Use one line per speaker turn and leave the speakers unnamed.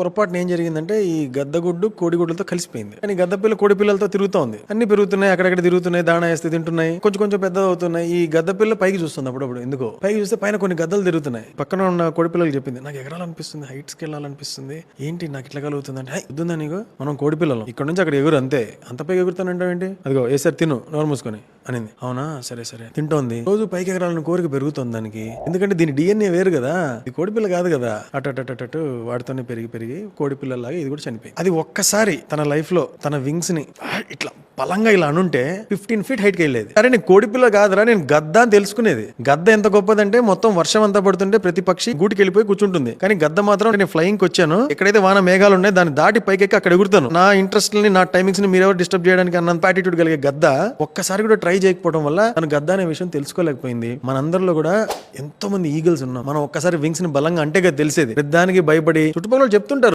పొరపాటున ఏం జరిగిందంటే ఈ గద్దగుడ్డు కోడిగుడ్లతో కలిసిపోయింది. కానీ గద్ద పిల్ల కోడి పిల్లలతో తిరుగుతూ ఉంది అన్ని పెరుగుతున్నాయి అక్కడక్కడ తిరుగుతున్నాయి దాణా వేస్తే తింటున్నాయి కొంచెం కొంచెం పెద్ద అవుతున్నాయి ఈ గద్ద పిల్ల పైకి చూస్తుంది అప్పుడప్పుడు ఎందుకో. పైకి చూస్తే పైన కొన్ని గద్దలు తిరుగుతున్నాయి. పక్కన ఉన్న కోడి పిల్లలు చెప్పింది నాకు ఎగరాలనిపిస్తుంది హైట్స్కి వెళ్ళాలనిపిస్తుంది. ఏంటి నాకు ఇట్లా కలుగుతుంది అంటే వద్దుందా నీకు? మనం కోడి పిల్లలు. ఇక్కడ నుంచి అక్కడ ఎగురు అంతే. అంత పైకి ఎగురుతానంటావు ఏంటి అదిగో సార్ తిను నోరు మూసుకొని. అనింది. అవునా? సరే సరే. తింటోంది. రోజు పైకి ఎగరాలని కోరిక పెరుగుతుంది దానికి. ఎందుకంటే దీని డిఎన్ఏ వేరు కదా. ఇది కోడి పిల్ల కాదు కదా. అటటటటటు వాటితోనే పెరిగి పెరిగి కోడి పిల్లలాగా ఇది కూడా చనిపోయింది. అది ఒక్కసారి తన లైఫ్లో తన వింగ్స్ని ఇట్లా బలంగా ఇలా అనుంటే ఫిఫ్టీన్ ఫీట్ హైట్కి వెళ్ళేది. అరే నేను కోడిపిల్ల కాదురా నేను గద్ద అని తెలుసుకునేది. గద్ద ఎంత గొప్పదంటే మొత్తం వర్షం అంతా పడుతుంటే ప్రతి పక్షి గూటికి వెళ్ళిపోయి కూర్చుంటుంది. కానీ గద్ద మాత్రం నేను ఫ్లయింగ్ వచ్చాను. ఎక్కడైతే వాన మేఘాలు ఉన్నాయి దాన్ని దాటి పైకి ఎక్కి అక్కడ ఎగురుతాను. నా ఇంట్రెస్ట్ని నా టైమింగ్స్ని మీరెవరు డిస్టర్బ్ చేయడానికి అన్నంత యాటిట్యూడ్ కలిగే గద్ద ఒక్కసారి కూడా ట్రై చేయకపోవడం వల్ల తను గద్ద అనే విషయం తెలుసుకోలేకపోయింది. మనందరిలో కూడా ఎంతో మంది ఈగల్స్ ఉన్నాం. మనం ఒక్కసారి వింగ్స్ని బలంగా అంటే తెలిసేది. పెద్దానికి భయపడి చుట్టుపక్కల చెప్తుంటారు.